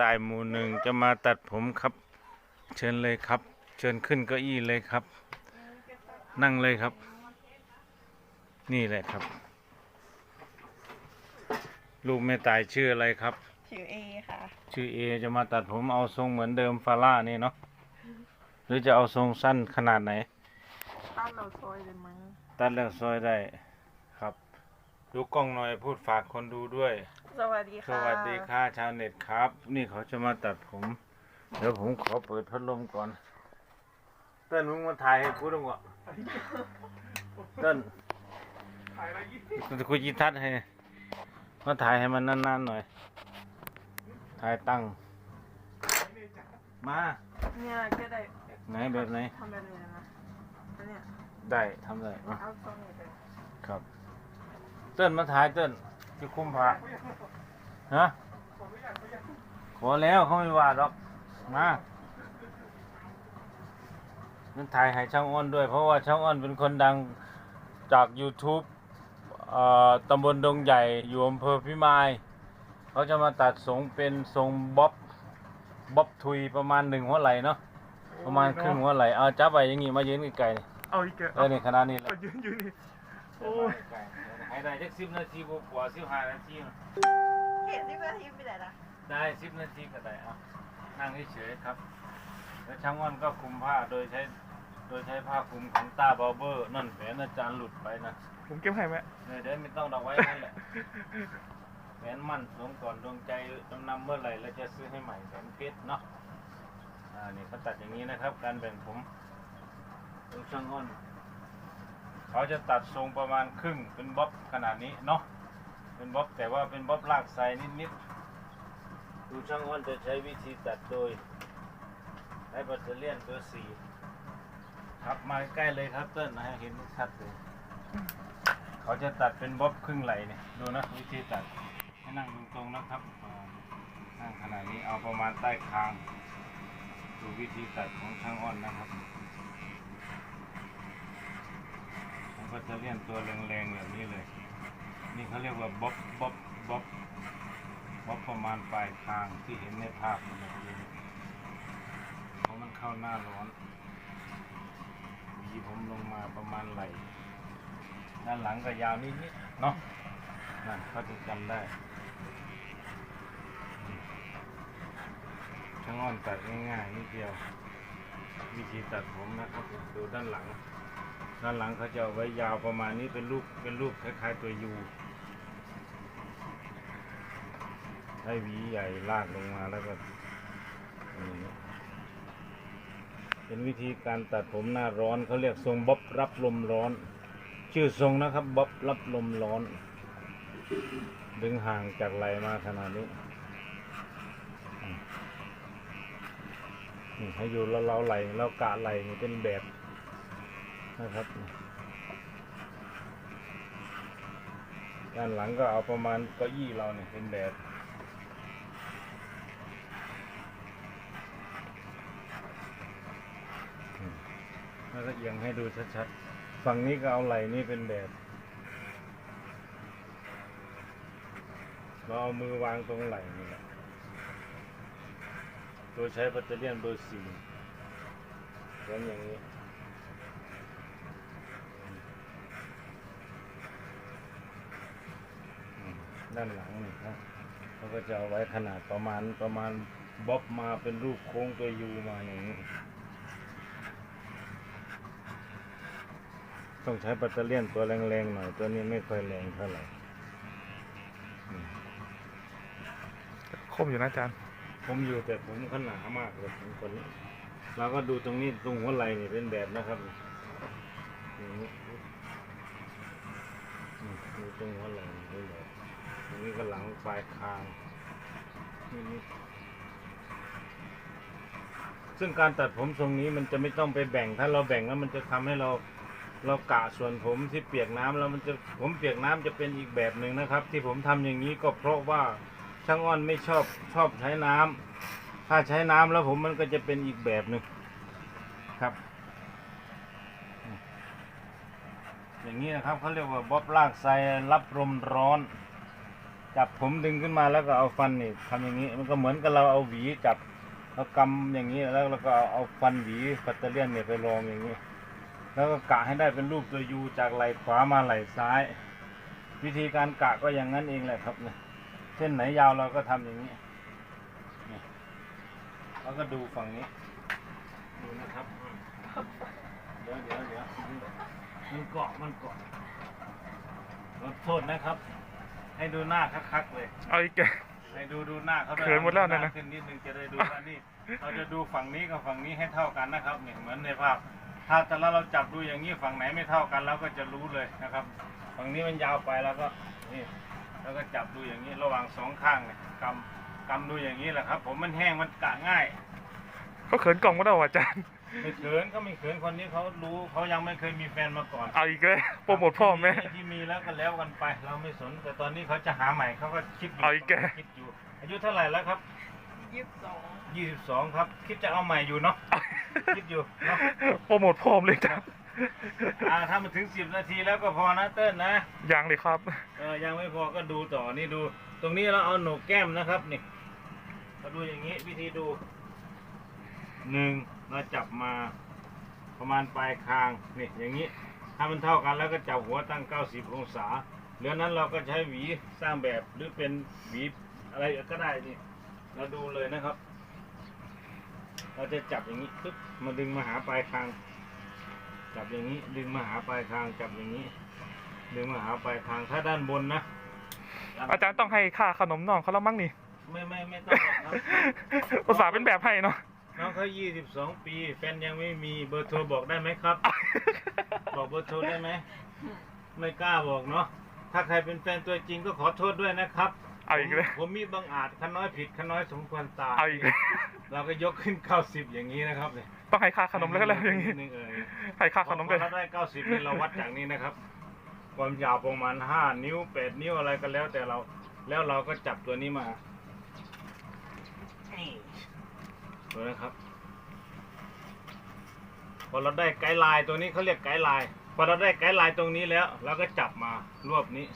ตายหมู่หนึ่งจะมาตัดผมครับ เชิญเลยครับ เชิญขึ้นเก้าอี้เลยครับ นั่งเลยครับ นี่แหละครับ ลูกแม่ตายชื่ออะไรครับ ชื่อเอค่ะ ชื่อเอจะมาตัดผมเอาทรงเหมือนเดิมฟาร่านี่เนาะหรือจะเอาทรงสั้นขนาดไหนต้านเราซอยเลยมั้งตัดแล้วซอยได้ครับดูกล้องหน่อยพูดฝากคนดูด้วย สวัสดีสค่ะวัสดีค่ะชาวเน็ตครับ นี่เขาจะมาตัดผม เดี๋ยวผมขอเปิดพัดลมก่อน เต้นมึงมาถ่ายให้กูด้วยวะเต้นกูจะคุยจีทัดให้มาถ่ายให้มันนานๆหน่อย ถ่ายตั้ง มา เนี่ยก็ได้ไหนแบบไหน ทำแบบนี้นะอันเนี่ยได้ทำได้มาเอาทรงนี้ไปครับ เต้นมาถ่ายเต้น จะคุมผ้าฮะขอแล้วเขาไม่ว่าหรอกมานั่นถ่ายให้ช่างอ้อนด้วย เพราะว่าช่างอ้อนเป็นคนดังจาก YouTube เอ่อตำบลดงใหญ่อยู่อำเภอพิมายเขาจะมาตัดทรงเป็นทรงบ๊อบบ๊อบทุยประมาณหนึ่งหัวไหล่เนาะประมาณครึ่งหัวไหล่เอาจับไปอย่างงี้มายืนไกลๆนี่เอาอีกเกะเออนี่ขนาดนี้แหละเอายืนยืนนี่โอ้ย ให้ได้จักสิบนาทีบวกว่าสิบห้านาทีนะเห็นที่เพื่อนทีมไปไหนล่ะได้สิบนาทีก็ได้เอานั่งเฉยๆครับ แล้วช่างอ้อนก็คลุมผ้าโดยใช้ โดยใช้ผ้าคลุมของตาบาร์เบอร์ นั่นแผนอาจารย์หลุดไปนะผมเก็บให้ไหมเนี่ยเดี๋ยวไม่ต้องดอกไว้นั่นแหละแผนมั่นสวมก่อนดวงใจจำนำเมื่อไหร่เราจะซื้อให้ใหม่แผนเพชรเนาะอ่านี่เขาตัดอย่างนี้นะครับ การแบ่งผมดูช่างอ้อน เขาจะตัดทรงประมาณครึ่งเป็นบ๊อบขนาดนี้เนาะเป็นบ๊อบแต่ว่าเป็นบ๊อบลากไซนิดๆดูช่างอ้อนจะใช้วิธีตัดโดยใช้แบตเตอรี่ยนตัวสี่ครับมาใกล้เลยครับเติ้ลให้เห็นชัดเลยเขาจะตัดเป็นบ๊อบครึ่งไหลเนี่ยดูนะวิธีตัดให้นั่งตรงๆนะครับอ่านั่งขนาดนี้เอาประมาณใต้คาง ดูวิธีตัดของช่างอ้อนนะครับผม ก็จะเลี่ยนตัวแรงๆแบบนี้เลย นี่เขาเรียกว่าบ๊อบบ๊อบบ๊อบบ๊อบประมาณปลายคางที่เห็นในภาพนะครับเพราะมันเข้าหน้าร้อนหวีผมลงมาประมาณไหลด้านหลังก็ยาวนิดๆเนาะนั่นเขาจะจำได้ช่างอ้อนตัดง่ายๆนิดเดียว วิธีตัดผมนะครับดูด้านหลัง ด้านหลังเขาจะเอาไว้ยาวประมาณนี้เป็นรูปเป็นรูปคล้ายๆตัวยูให้หวีใหญ่ลากลงมาแล้วก็เป็นวิธีการตัดผมหน้าร้อนเขาเรียกทรงบ๊อบรับลมร้อน ชื่อทรงนะครับบ๊อบรับลมร้อน ดึงห่างจากไหลมาขนาดนี้ให้อยู่แล้วเราไหลเรากะไหลเป็นแบบ นะครับ ด้านหลังก็เอาประมาณเก้าอี้เราเนี่ยเป็นแบบแล้วก็เอียงให้ดูชัดๆ ฝั่งนี้ก็เอาไหล่นี่เป็นแบบเราเอามือวางตรงไหล่นี่แหละโดยใช้แบตเตอรี่ยนเบอร์สี่เหมือนอย่างนี้ ด้านหลังนี่ครับเขาก็จะเอาไว้ขนาดประมาณประมาณบ๊อบมาเป็นรูปโค้งตัวยูมาอย่างนี้ ต้องใช้แบตเตอรี่ยนตัวแรงๆหน่อยตัวนี้ไม่ค่อยแรงเท่าไหร่อืมคมอยู่นะอาจารย์ผมอยู่แต่ผมขนามากเลยผมคนนี้เราก็ดูตรงนี้ตรงหัวไหล่นี่เป็นแบบนะครับอย่างนี้อืมดูตรงหัวไหล่นี่เป็นแบบตรง นี้ก็หลังปลายคางนิดๆซึ่งการตัดผมทรงนี้มันจะไม่ต้องไปแบ่ง ถ้าเราแบ่งแล้วมันจะทำให้เราเรากะส่วนผมที่เปียกน้ำแล้วมันจะผมเปียกน้ำจะเป็นอีกแบบหนึ่งนะครับ ที่ผมทำอย่างนี้ก็เพราะว่าช่างอ้อนไม่ชอบชอบใช้น้ำถ้าใช้น้ำแล้วผมมันก็จะเป็นอีกแบบหนึ่งครับ อย่างนี้นะครับเขาเรียกว่าบ๊อบลากไซรับลมร้อน จับผมดึงขึ้นมาแล้วก็เอาฟันนี่ทำอย่างนี้ มันก็เหมือนกับเราเอาหวีจับเรากำอย่างนี้แล้วเราก็เอาเอาฟันหวีปัตเตอร์เลียนเนี่ยไปรองอย่างนี้ แล้วก็กะให้ได้เป็นรูปตัวยูจากไหล่ขวามาไหล่ซ้าย วิธีการกะก็อย่างนั้นเองแหละครับเนี่ยเส้นไหนยาวเราก็ทำอย่างนี้นี่แล้วก็ดูฝั่งนี้ ดูนะครับ เดี๋ยวเดี๋ยวเดี๋ยวมันเกาะมันเกาะขอโทษนะครับ ให้ดูหน้าคักๆเลย เอาอีกแก ให้ดูดูหน้าเขาด้วยเขินหมดแล้วเนี่ยนะ ขึ้นนิดนึงจะได้ดูว่านี่ เราจะดูฝั่งนี้กับฝั่งนี้ให้เท่ากันนะครับเนี่ยเหมือนในภาพ ถ้าแต่ละเราจับดูอย่างนี้ฝั่งไหนไม่เท่ากันเราก็จะรู้เลยนะครับ ฝั่งนี้มันยาวไปแล้วก็นี่แล้วก็จับดูอย่างนี้ระหว่างสองข้างเนี่ยกำกำดูอย่างนี้แหละครับ ผมมันแห้งมันกะง่าย เขาเขินกล่องก็ได้ว่ะอาจารย์ ไม่เขินก็ไม่เขินคนนี้เขารู้เขายังไม่เคยมีแฟนมาก่อนเอาอีกเลยโปรโมทพ่อแม่ ที่มีแล้วก็แล้วกันไป เราไม่สน แต่ตอนนี้เขาจะหาใหม่เขาก็คิดอยู่เอาอีกแก คิดอยู่ อายุเท่าไหร่แล้วครับ ยี่สิบสองยี่สิบสองครับ คิดจะเอาใหม่อยู่เนาะ คิดอยู่เนาะ โปรโมทพ่อมเลยอาจารย์อ่าถ้ามาถึงสิบนาทีแล้วก็พอนะเติ้ลนะ ยังเลยครับ เออยังไม่พอก็ดูต่อนี่ดู ตรงนี้เราเอาโหนกแก้มนะครับนี่เราดูอย่างนี้วิธีดู หนึ่งเราจับมาประมาณปลายคางนี่อย่างนี้ถ้ามันเท่ากันแล้วก็จับหัวตั้ง 90 องศาเหลือนั้นเราก็ใช้หวีสร้างแบบหรือเป็นหวีอะไรก็ได้นี่เราดูเลยนะครับ เราจะจับอย่างนี้ปึ๊บมาดึงมาหาปลายคาง จับอย่างนี้ดึงมาหาปลายคางจับอย่างนี้ ดึงมาหาปลายคางถ้าด้านบนนะอาจารย์ต้องให้ค่าขนมน้องเขาแล้วมั้งนี่ ไม่ไม่ไม่ต้องหรอกครับอุตส่าห์เป็นแบบให้เนาะ น้องเขา22 ปี แฟนยังไม่มีเบอร์โทรบอกได้ไหมครับ บอกเบอร์โทรได้ไหม ไม่กล้าบอกเนาะ ถ้าใครเป็นแฟนตัวจริงก็ขอโทษด้วยนะครับเอาอีกเลย ผมผมมีบางอาจขน้อยผิดขน้อยสมควรตายเอาอีกเลยเราก็ยกขึ้น 90 อย่างนี้นะครับเนี่ยต้องให้ค่าขนมแล้วก็แล้วอย่างนี้ดงเอ่ยให้ค่าขนมพด้วอยเราได้ 90นี่เราวัดจากนี้นะครับ ความยาวประมาณ 5 นิ้ว 8 นิ้วอะไรก็แล้วแต่เรา แล้วเราก็จับตัวนี้มานี่ ดูนะครับ พอเราได้ไกด์ไลน์ตัวนี้เขาเรียกไกด์ไลน์ พอเราได้ไกด์ไลน์ตรงนี้แล้วเราก็จับมารวบนี้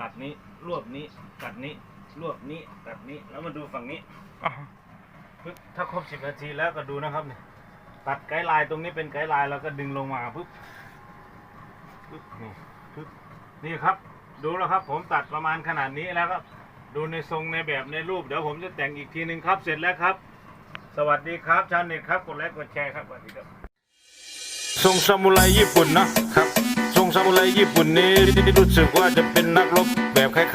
ตัดนี้ รวบนี้ ตัดนี้ รวบนี้ ตัดนี้ แล้วมาดูฝั่งนี้อ๋อปึ๊บถ้าครบสิบนาทีแล้วก็ดูนะครับเนี่ยตัดไกด์ไลน์ตรงนี้เป็นไกด์ไลน์แล้วก็ดึงลงมาปึ๊บปึ๊บนี่ปึ๊บนี่ครับ ดูแล้วครับ ผมตัดประมาณขนาดนี้แล้วก็ดูในทรงในแบบในรูปเดี๋ยวผมจะแต่งอีกทีหนึ่งครับ เสร็จแล้วครับ สวัสดีครับชาวเน็ตครับกดไลค์กดแชร์ครับสวัสดีครับทรงซามูไรญี่ปุ่นนะครับทรงซามูไรญี่ปุ่นนี้รู้สึกว่าจะเป็นนักรบแบบคล้าย